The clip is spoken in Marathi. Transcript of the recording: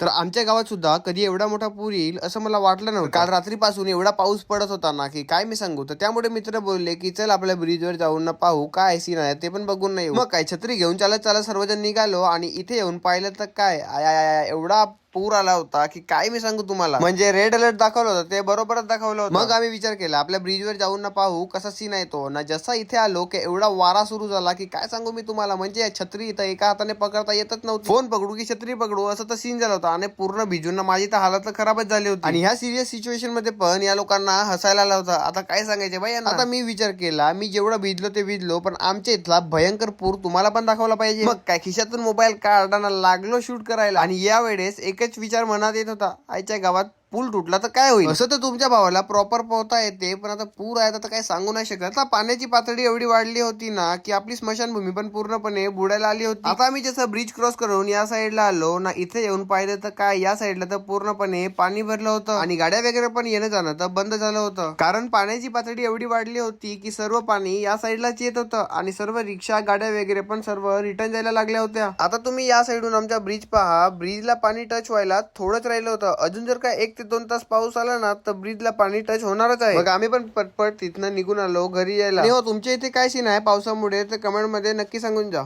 तर आमच्या गावात सुद्धा कधी एवढा मोठा पूर येईल असं मला वाटलं नव्हतं. काल रात्रीपासून एवढा पाऊस पडत होता ना की काय मी सांगू? तर त्यामुळे मित्र बोलले की चल आपल्या ब्रिजवर जाऊन ना पाहू काय सीन आहे ते पण बघून नाही मग काय छत्री घेऊन चालत चालत सर्वजण निघालो आणि इथे येऊन पाहिलं तर काय? एवढा पूर आला होता की काय मी सांगू तुम्हाला? म्हणजे रेड अलर्ट दाखवलं होतं ते बरोबरच दाखवलं होतं. मग आम्ही विचार केला आपल्या ब्रिजवर जाऊन ना पाहू कसा सीन आहे तो. ना जसा इथे आलो की एवढा वारा सुरू झाला की काय सांगू मी तुम्हाला? म्हणजे छत्री इथं एका हाताने पकडता येतच नव्हती. फोन पकडू की छत्री पकडू? असं तर सीन झालं होतं. आणि पूर्ण भिजून ना माझी तर हालत खराबच झाली होती. आणि ह्या सिरियस सिच्युएशनमध्ये पण या लोकांना हसायला आला होता. आता काय सांगायचे यांना? आता मी विचार केला मी जेवढं भिजलो ते भिजलो पण आमच्या इथला भयंकर पूर तुम्हाला पण दाखवला पाहिजे. मग काय? खिशातून मोबाईल काढताना लागलो शूट करायला. आणि या वेळेस एकच विचार मनात येत होता. आईच्या गावात पूल तुटला तर काय होईल? असं तर तुमच्या भावाला प्रॉपर पोहता येते पण आता पूर आहे तर काही सांगू नाही शकत. आता पाण्याची पातळी एवढी वाढली होती ना की आपली स्मशानभूमी पण पूर्णपणे बुडायला आली होती. आता आम्ही जसं ब्रिज क्रॉस करून या साईडला आलो ना इथे येऊन पाहिलं तर काय या साईडला तर पूर्णपणे पाणी भरलं होतं. आणि गाड्या वगैरे पण येणं जाणं तर बंद झालं होतं. कारण पाण्याची पातळी एवढी वाढली होती की सर्व पाणी या साईडलाच येत होतं. आणि सर्व रिक्षा गाड्या वगैरे पण सर्व रिटर्न जायला लागल्या होत्या. आता तुम्ही या साईडून आमच्या ब्रिज पहा. ब्रिजला पाणी टच व्हायला थोडंच राहिलं होतं. अजून जर का एक ते दोन तास पाऊस आला ना तर ब्रिजला पाणी टच होणारच आहे. मग आम्ही पण पटपट तिथनं निघून आलो घरी यायला. हो तुमच्या इथे काय सीन आहे? पावसामुळे तर कमेंटमध्ये नक्की सांगून जा.